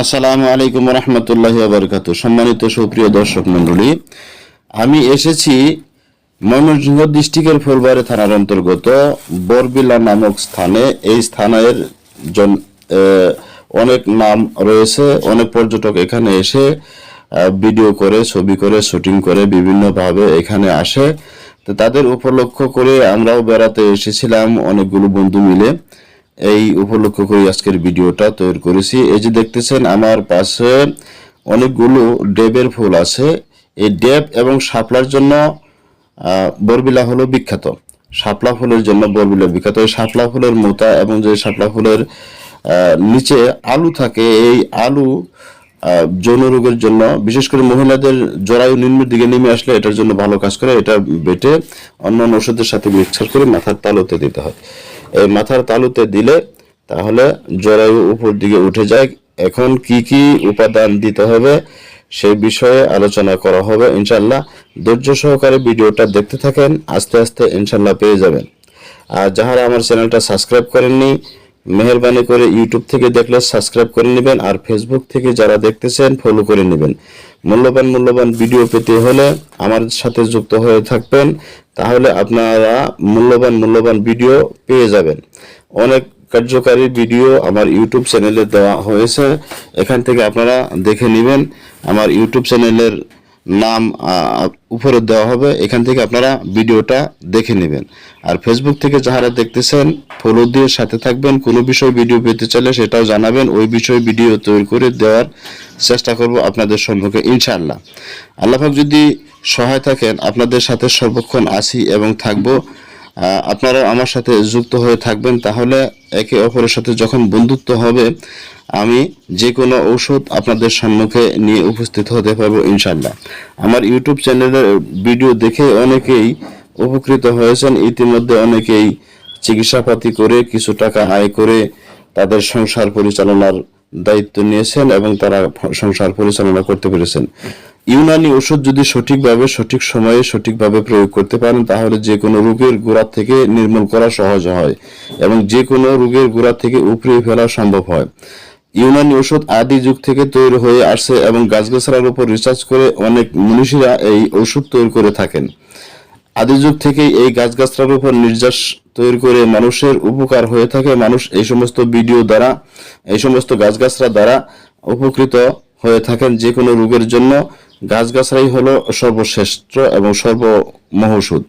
আসসালামু আলাইকুম রহমতুল্লাহ বারকাত সম্মানিত সুপ্রিয় দর্শক মণ্ডলী, আমি এসেছি ময়মনসিংহ ডিস্ট্রিক্টের ফুলবাড়ি থানার অন্তর্গত বরবিলা নামক স্থানে। এই স্থানের জন অনেক নাম রয়েছে, অনেক পর্যটক এখানে এসে ভিডিও করে, ছবি করে, শুটিং করে, বিভিন্নভাবে এখানে আসে। তো তাদের উপলক্ষ করে আমরাও বেড়াতে এসেছিলাম অনেকগুলো বন্ধু মিলে। এই উপলক্ষ করে আজকের ভিডিওটা তৈরি করেছি। এই যে দেখতেছেন, আমার পাশে অনেকগুলো ডেবের ফুল আছে। এই ডেব এবং শাপলার জন্য বরবিলা হলো বিখ্যাত। শাপলা ফুলের জন্য বরবিলা বিখ্যাত। এই শাপলা ফুলের মোতা এবং যে শাপলা ফুলের নিচে আলু থাকে, এই আলু যৌন রোগের জন্য, বিশেষ করে মহিলাদের জরায়ু নিম্নের দিকে নেমে আসলে এটার জন্য ভালো কাজ করে, এটা বেটে অন্য অন্য ওষুধের সাথে মিক্সার করে মাথার তালুতে দিতে হয়। এই মাথার তালুতে দিলে তাহলে জরায়ু উপর দিকে উঠে যায়। এখন কি কি উপাদান দিতে হবে সেই বিষয়ে আলোচনা করা হবে ইনশাল্লাহ ধৈর্য সহকারে ভিডিওটা দেখতে থাকেন, আস্তে আস্তে ইনশাল্লাহ পেয়ে যাবেন। আর যারা আমার চ্যানেলটা সাবস্ক্রাইব করেননি, মেহরবানি করে ইউটিউব থেকে দেখলে সাবস্ক্রাইব করে নেবেন আর ফেসবুক থেকে যারা দেখতেছেন, ফলো করে নেবেন। মূল্যবান মূল্যবান ভিডিও পেতে হলে আমার সাথে যুক্ত হয়ে থাকবেন। তাহলে আপনারা মূল্যবান মূল্যবান ভিডিও পেয়ে যাবেন। অনেক কার্যকারী ভিডিও আমার ইউটিউব চ্যানেলে দেওয়া হয়েছে। এখান থেকে আপনারা দেখে নেবেন। আমার ইউটিউব চ্যানেলের নাম উপরে দেওয়া হবে। এখান থেকে আপনারা ভিডিওটা দেখে নেবেন। আর ফেসবুক থেকে যারা দেখতেছেন ফলো দিয়ে সাথে থাকবেন। কোনো বিষয় ভিডিও পেতে চাইলে সেটাও জানাবেন। ওই বিষয়ে ভিডিও তৈরি করে দেওয়ার চেষ্টা করব আপনাদের সম্মুখে, ইনশাআল্লাহ। আল্লাহাক যদি সহায় থাকেন, আপনাদের সাথে সর্বক্ষণ আছি এবং থাকব। আপনারা আমার সাথে যুক্ত হয়ে থাকবেন, তাহলে একে অপরের সাথে যখন বন্ধুত্ব হবে, আমি যে কোনো ঔষধ আপনাদের সম্মুখে নিয়ে উপস্থিত হতে পারব ইনশাল্লাহ আমার ইউটিউব চ্যানেলের ভিডিও দেখে অনেকেই উপকৃত হয়েছেন, ইতিমধ্যে অনেকেই চিকিৎসাপাতি করে কিছু টাকা আয় করে তাদের সংসার পরিচালনার দায়িত্ব নিয়েছেন এবং তারা সংসার পরিচালনা করতে পেরেছেন। ইউনানি ওষুধ যদি সঠিকভাবে, সঠিক সময়ে সঠিকভাবে প্রয়োগ করতে পারেন, তাহলে যে কোনো রোগের গোড়া থেকে নির্মূল করা সহজ হয় এবং যে কোনো রোগের গোড়া থেকে উপড়িয়ে ফেলা সম্ভব হয়। ইউনানি ওষুধ আদি যুগ থেকে তৈরি হয়ে আসছে এবং গাছগাছালার উপর রিসার্চ করে অনেক মনীষীরা এই ওষুধ তৈরি করে থাকেন। আদি যুগ থেকেই এই গাছগাছলার উপর নির্যাস তৈরি করে মানুষের উপকার হয়ে থাকে। মানুষ এই সমস্ত ভিডিও দ্বারা, এই সমস্ত গাছগাছরা দ্বারা উপকৃত হয়ে থাকেন যে কোনো রোগের জন্য। গাছগাছরাই হলো সর্বশ্রেষ্ঠ এবং সর্বমহৌষুধ।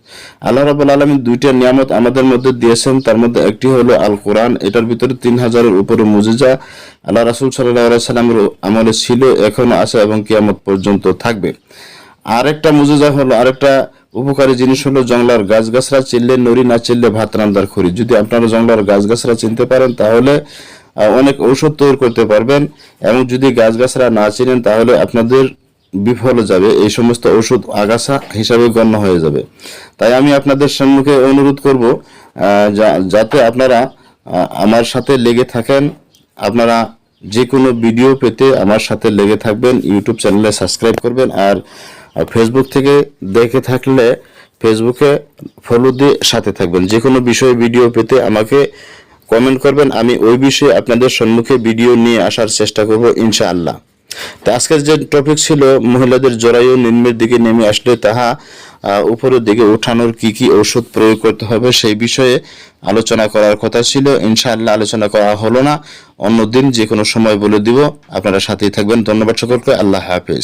আল্লাহ রাবুল আলমী দুইটা নিয়ামত আমাদের মধ্যে দিয়েছেন। তার মধ্যে একটি হলো আল কোরআন এটার ভিতরে তিন হাজারের উপরে মুজিজা। আল্লাহ রাসুল সাল্লাহ সাল্লামের আমলে ছিল, এখনও আছে এবং কিয়ামত পর্যন্ত থাকবে। আরেকটা মুজিজা হলো, আরেকটা উপকারী জিনিস হলো জংলার গাছগাছরা চিনলে নড়ি, না চিনলে ভাত রান্দার খড়ি। যদি আপনারা জংলার গাছগাছরা চিনতে পারেন, তাহলে অনেক ঔষধ তৈরি করতে পারবেন। এবং যদি গাছগাছরা না চিনেন, তাহলে আপনাদের বিফল যাবে, এই সমস্ত ওষুধ আগাছা হিসাবে গণ্য হয়ে যাবে। তাই আমি আপনাদের সম্মুখে অনুরোধ করব যাতে আপনারা আমার সাথে লেগে থাকেন। আপনারা যে কোনো ভিডিও পেতে আমার সাথে লেগে থাকবেন, ইউটিউব চ্যানেলে সাবস্ক্রাইব করবেন আর ফেসবুক থেকে দেখে থাকলে ফেসবুকে ফলো দিয়ে সাথে থাকবেন। যে কোনো বিষয়ে ভিডিও পেতে আমাকে কমেন্ট করবেন। আমি ওই বিষয়ে আপনাদের সম্মুখে ভিডিও নিয়ে আসার চেষ্টা করব ইনশাআল্লাহ। আজকের যে টপিক ছিল মহিলাদের জরায়ু নিম্নের দিকে নেমে আসলে তাহা উপরের দিকে উঠানোর কি কি ঔষধ প্রয়োগ করতে হবে সেই বিষয়ে আলোচনা করার কথা ছিল। ইনশাআল্লাহ আলোচনা করা হলো না। অন্যদিন যে কোনো সময় বলে দিব। আপনারা সাথেই থাকবেন। ধন্যবাদ সকলকে। আল্লাহ হাফেজ।